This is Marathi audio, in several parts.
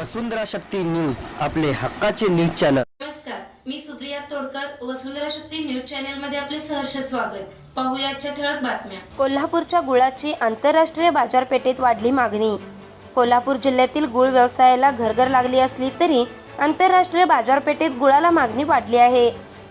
वसुंधरा शक्ती न्यूज आपले हक्काचे न्यूज चॅनल. नमस्कार मी सुप्रिया तोडकर वसुंधरा शक्ती न्यूज चॅनलमध्ये आपले सहर्ष स्वागत. पाहूया आजच्या ठळक बातम्या. कोल्हापूरच्या गुळाची आंतरराष्ट्रीय बाजारपेठेत वाढली मागणी. कोल्हापूर जिल्ह्यातील गुळ व्यवसायाला घरघर लागली असली तरी आंतरराष्ट्रीय बाजारपेठेत गुळाला मागणी वाढली आहे.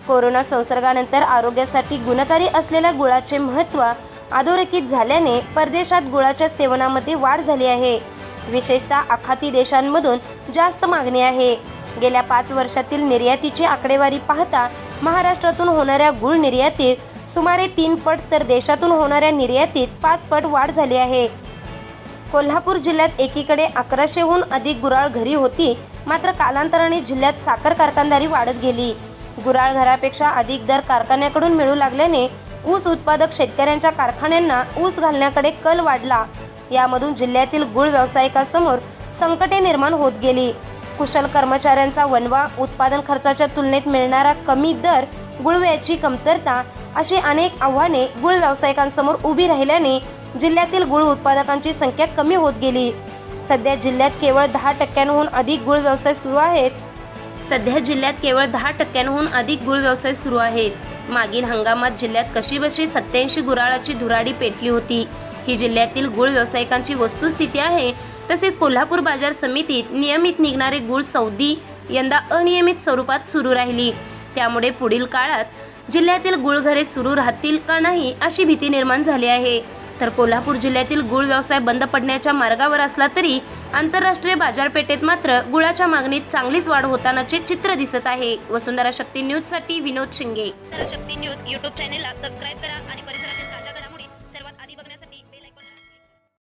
कोरोना संसर्गानंतर आरोग्यासाठी गुणकारी असलेल्या गुळाचे महत्त्व अधोरेखित झाल्याने परदेशात गुळाच्या सेवनामध्ये वाढ झाली आहे. विशेषतः आखाती देशांमधून जास्त मागणी आहे. गेल्या पाच वर्षातील निर्यातीची आकडेवारी पाहता महाराष्ट्रातून होणाऱ्या गुळ निर्यातीत सुमारे तीन पट तर देशातून होणाऱ्या निर्यातीत पाच पट वाढ झाली आहे. कोल्हापूर जिल्ह्यात एकीकडे अकराशेहून अधिक गुराळ घरी होती मात्र कालांतराने जिल्ह्यात साखर कारखानदारी वाढत गेली. गुराळ घरापेक्षा अधिक दर कारखान्याकडून मिळू लागल्याने ऊस उत्पादक शेतकऱ्यांच्या कारखान्यांना ऊस घालण्याकडे कल वाढला. यामधून जिल्ह्यातील गुळ व्यावसायिकासमोर संकटे निर्माण होत गेली. कुशल कर्मचाऱ्यांचा वनवा उत्पादन खर्चाच्या तुलनेत मिळणारा कमी दर गुळव्याची कमतरता अशी अनेक आव्हाने गुळ व्यावसायिकांसमोर उभी राहिल्याने जिल्ह्यातील गुळ उत्पादकांची संख्या कमी होत गेली. सध्या जिल्ह्यात केवळ दहा टक्क्यांहून अधिक गुळ व्यवसाय सुरू आहेत. सध्या जिल्ह्यात केवळ दहा टक्क्यांहून अधिक गुळ व्यवसाय सुरू आहेत. मागील हंगामात जिल्ह्यात कशीबशी सत्याऐंशी गुराळाची धुराडी पेटली होती. ही जिल्ह्यातील गुळ व्यावसायिकांची वस्तुस्थिती आहे. तसेच कोल्हापूर बाजार समितीत नियमित निघणारे गुळ सौदी यंदा अनियमित स्वरूपात सुरू राहिली. त्यामुळे पुढील काळात जिल्ह्यातील गुळघरे सुरू राहतील का नाही अशी भीती निर्माण झाली आहे. तर कोल्हापूर जिल्ह्यातील गुळ व्यवसाय बंद पडण्याच्या मार्गावर असला तरी आंतरराष्ट्रीय बाजारपेठेत मात्र गुळाच्या मागणीत चांगलीच वाढ होतानाचे चित्र दिसत आहे. वसुंधरा शक्ती न्यूजसाठी विनोद शिंगे. शक्ती न्यूज यूट्यूब चॅनेलला सबस्क्राईब करा आणि